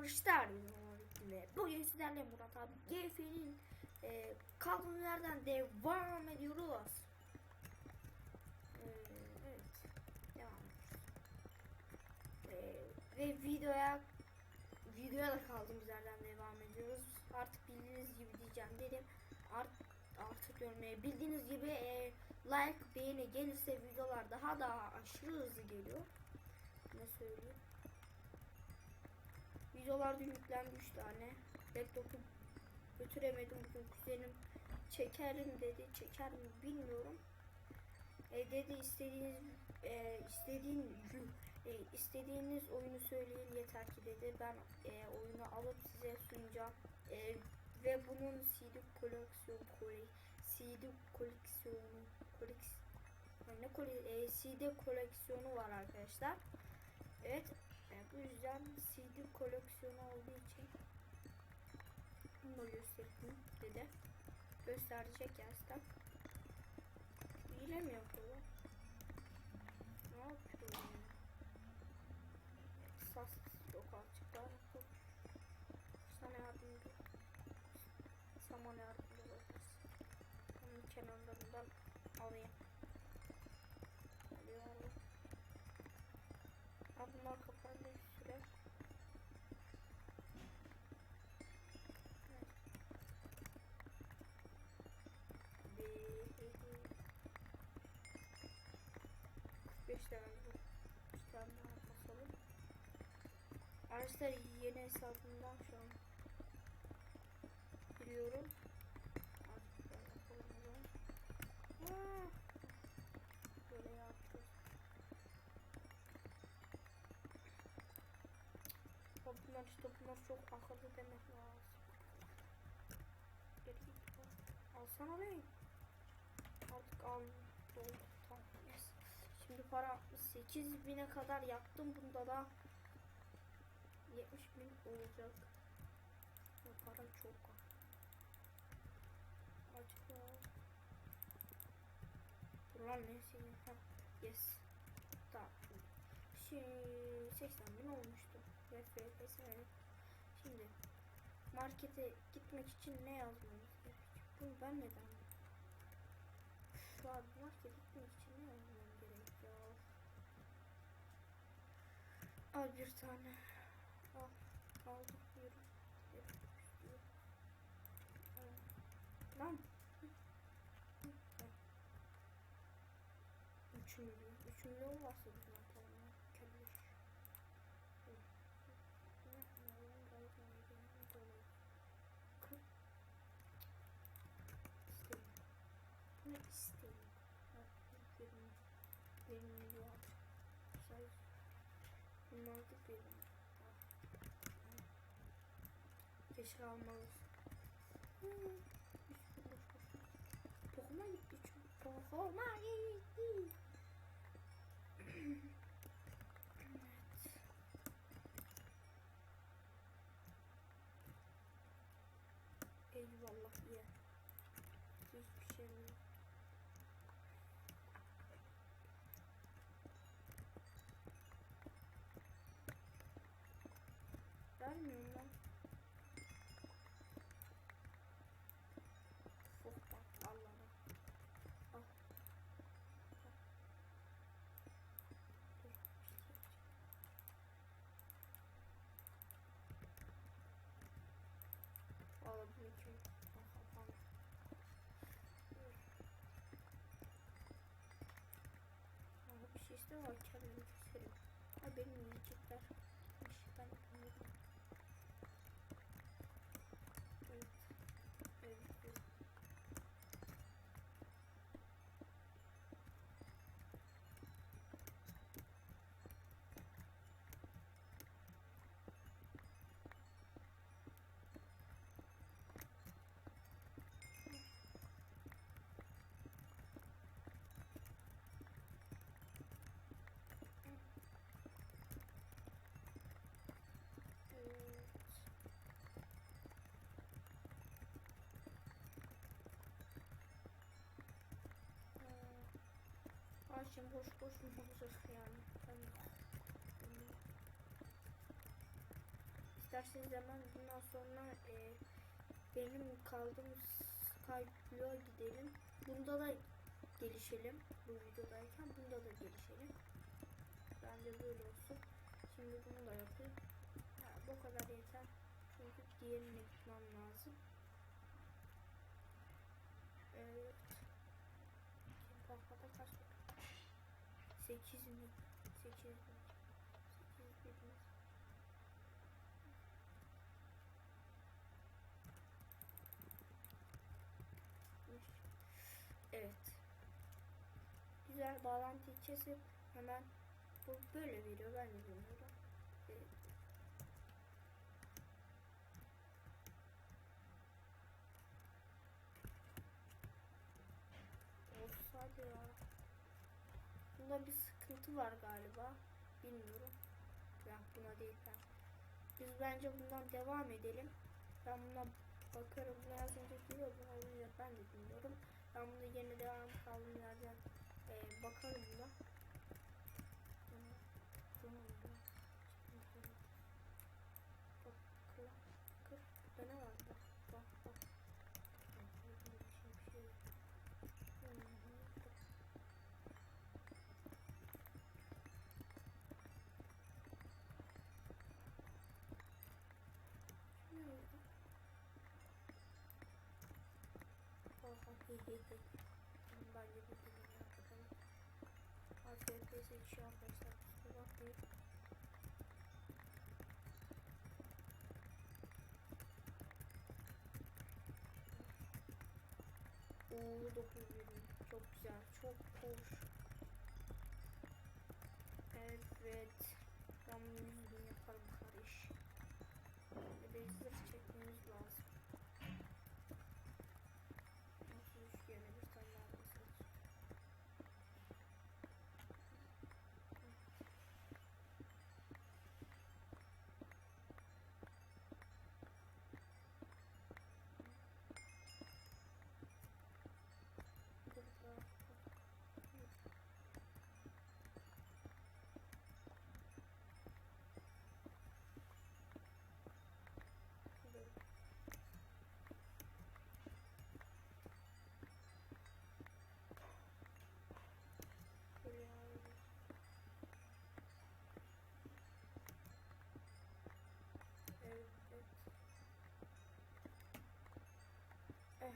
arkadaşlar ve bugün sizlerle Murat abi GF'nin e, kaldığımız yerden devam ediyoruz. E, evet devam. E, ve videoya videoya da kaldığımız yerden devam ediyoruz. Artık bildiğiniz gibi diyeceğim dedim. Art, artık görmeye bildiğiniz gibi e, like beğeni gelirse videolar daha daha aşırı hızlı geliyor. Ne söyleyeyim? Videolar dün yüklendi 3 tane. Laptopu götüremedim bugün kuzenim çekerim dedi. Çeker mi bilmiyorum. E, dedi istediğiniz e, istediğin e, istediğiniz oyunu söyleyin yeter ki dedi. Ben e, oyunu alıp size sunacağım. E, ve bunun CD koleksiyon kole CD koleksiyonu koleks ne kole e, CD koleksiyonu var arkadaşlar. Evet e, bu yüzden CD koleksiyonu olduğu için bunu göstereyim dedi. Gösterecek gerçekten. Hile mi yapıyor? Ne yapıyor? yani? Sas yok açıklar. Sana yardımcı. Sana yardımcı olabiliriz. Onun kenarlarından alayım. Alıyorum. Ha bunlar kapandı bir süre. Tane bu. Bir tane basalım. Arkadaşlar yeni hesabımdan şu an giriyorum. Artık böyle yapalım o bunlar işte bunlar çok akıllı demek lazım. Geri git. al. Alsana lan. Artık al. Doldu. Şimdi para 68 bine kadar yaptım. Bunda da 70 bin olacak. Bu para çok. Acaba Ulan neyse. Ha. Yes. Tamam. Şey, 80 bin olmuştu. FPS verelim. Şimdi markete gitmek için ne gerekiyor? Bunu ben neden? Şu an markete gitmek için Al bir tane. Al. Aldım. Yürü. Yürü. Yürü. Lan. Hı. Hı. Al. Üçüncü. Üçüncü olmazsa biz ne yapalım ya? Kömür. Hı. Ne yapalım? Gayet iyi. Dolayı. Kı. İstemiyorum. Bunu istemiyorum. Bak, benim, benim bu at. Say. Al. Al. Keşke almalıyız. Tohuma gitti çünkü. Tohuma gitti. evet. Eyvallah ye. Hiçbir şey yok. Vermiyorum lan. Fuh bak Allah'ım. Al. Dur, bir şey yapacağım. Valla bu iki kafam. Valla bir şey istiyor ama kendimi keserim. Ha benim yiyecekler. Bir şey ben yapamıyorum. Evet. Evet. evet. Evet. Şimdi boş boş olacak yani? Tamam. İsterseniz hemen bundan sonra e, benim kaldığım Skype'lığa gidelim. Bunda da gelişelim. Bu videodayken bunda da gelişelim. Bence böyle olsun. Şimdi bunu da yapayım. Ha, bu kadar yeter. Çünkü diğerine gitmem lazım. Evet. Bankada kaç var? 8 mi? 8 mi? 8 dediniz. Evet. Güzel bağlantı kesip hemen bu böyle veriyor ben de bilmiyorum. Evet. Olsaydı ya. Bunda bir sıkıntı var galiba. Bilmiyorum. Ya buna değil ben. Biz bence bundan devam edelim. Ben buna bakarım. Yazınca giriyor buna olunca ben de bilmiyorum. Ben bunu yeni devam kaldığım yerden e, bakarım buna. He. Bence bir film yapalım. AFP'si içi arkadaşlar kusura bakmayın. Oo 920 çok güzel çok hoş. Evet ben bunu 100 bin yaparım kardeş. Ve de zırh çekmemiz lazım. Nasıl üç yerine bir tane daha basarız. Burada. Burada. Buraya alalım. Evet, evet. Eh.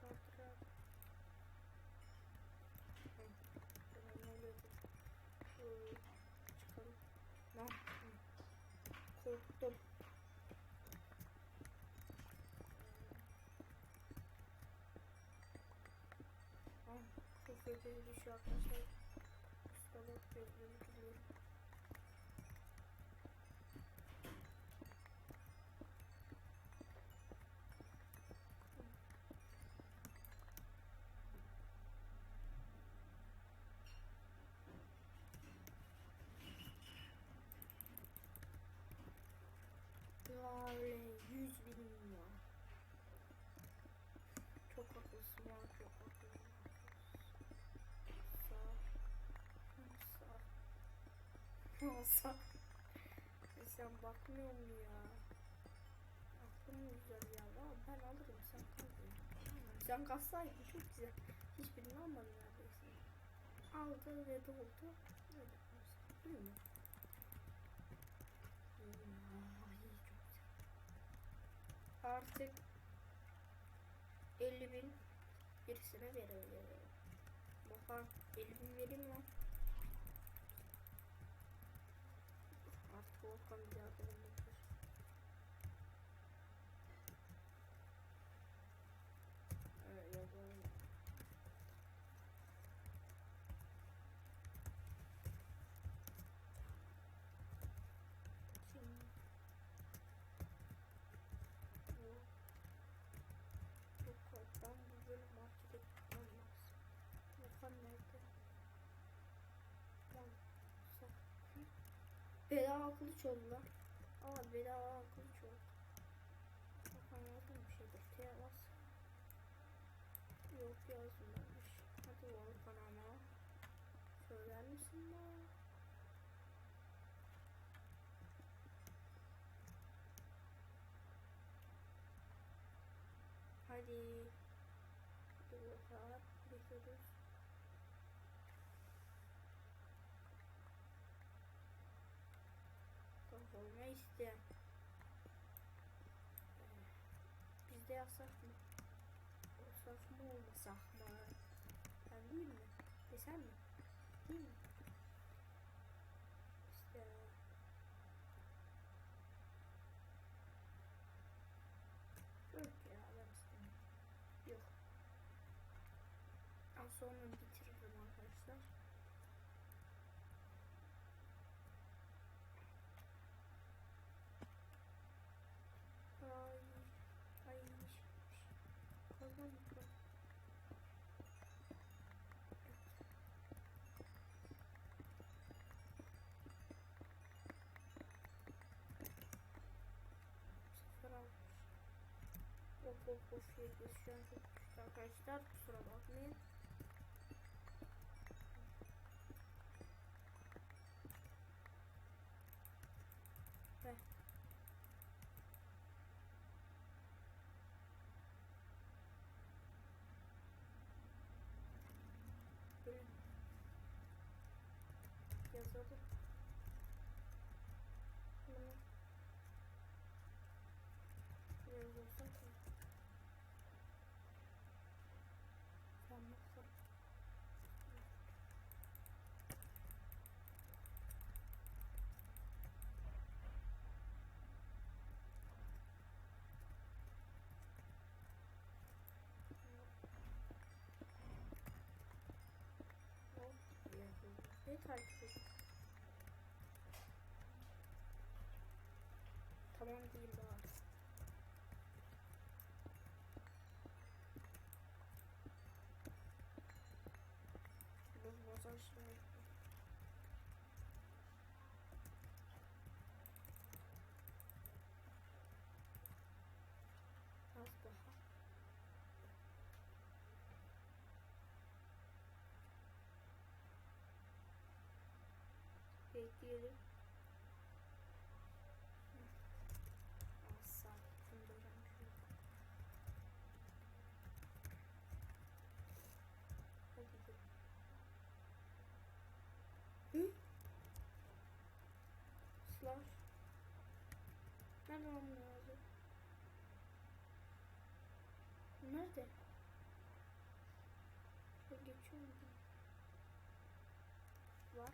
Fotoğraf. Hı, tamam, ne oluyordu? Ee, Çıkalım. Lan. hı. Korktum. Ah, çok feci düşüyor arkadaşlar. Kusura bakmayın, özür diliyorum. Lale 100 bin ya. Çok haklısın ya çok haklısın. Sağ. Sağ. E sen bakmıyor mu ya? Aklım güzel ya? Valla ben alırım sen kalma. Sen kalsaydın çok güzel. Hiçbirini almadın neredeyse. Aldı ve doldu. Öyle olsun. Değil mi? Ay, çok güzel. Artık 50 bin birisine verebilirim. Bakalım 50 bin vereyim mi? Artık Volkan bir daha bulunmaktır. Evet yazalım. Şimdi bu bu koddan bu bölüm markete gitmem lazım. Volkan nerede? Lan sok. Hı? Bedava kılıç oldu lan. Aa bedava kılıç oldu. Bakalım yazdım bir şeydir. T'ye bas. yazmamış. Hadi Volkan ama. Söyler misin bana? Hadi. Hadi Volkan. Bekliyoruz. İsteyen. Biz de yapsak mı? Olsak mı olmasak mı? Ben değil mi? Desem mi? Değil mi? İşte. Yok ya ben istemiyorum. Yok. Az sonra bitiririm arkadaşlar. Ay, ay, Pardon, pardon. Sıfır almış. Of of yediz şu an çok düştü arkadaşlar kusura bakmayın. Yazalım. Ne takip? Tamam diyeyim bari. Biraz bozar şimdi. Az daha. Bekleyelim. Sakin dönem Hadi gidelim. Hı? Slash. Nerede bu yazı? Nerede? Geçiyor mu? Var.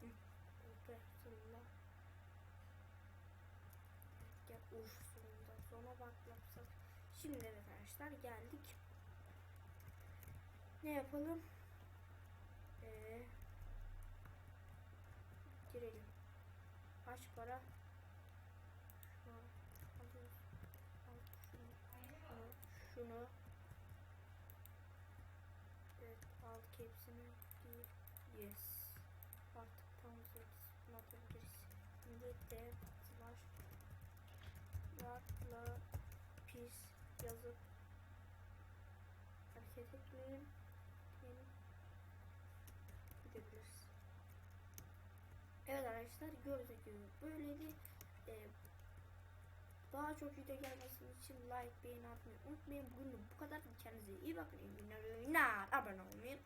Hı. Orta sonunda. Sonunda. Sona bak yapsak. Şimdi evet arkadaşlar geldik. Ne yapalım? Ee, girelim. Kaç para? Şunu alıyoruz. Al şunu. Şunu. Evet aldık hepsini. Bir. Yes. Artık tam bunu atabiliriz. Şimdi de slash varla pis yazıp hareket etmeyin. Gidebiliriz. Evet arkadaşlar gördüğünüz gibi böyleydi. Ee, daha çok video gelmesi için like, beğeni atmayı unutmayın. Bugün bu kadar. Kendinize iyi bakın. İyi günler. Abone olmayı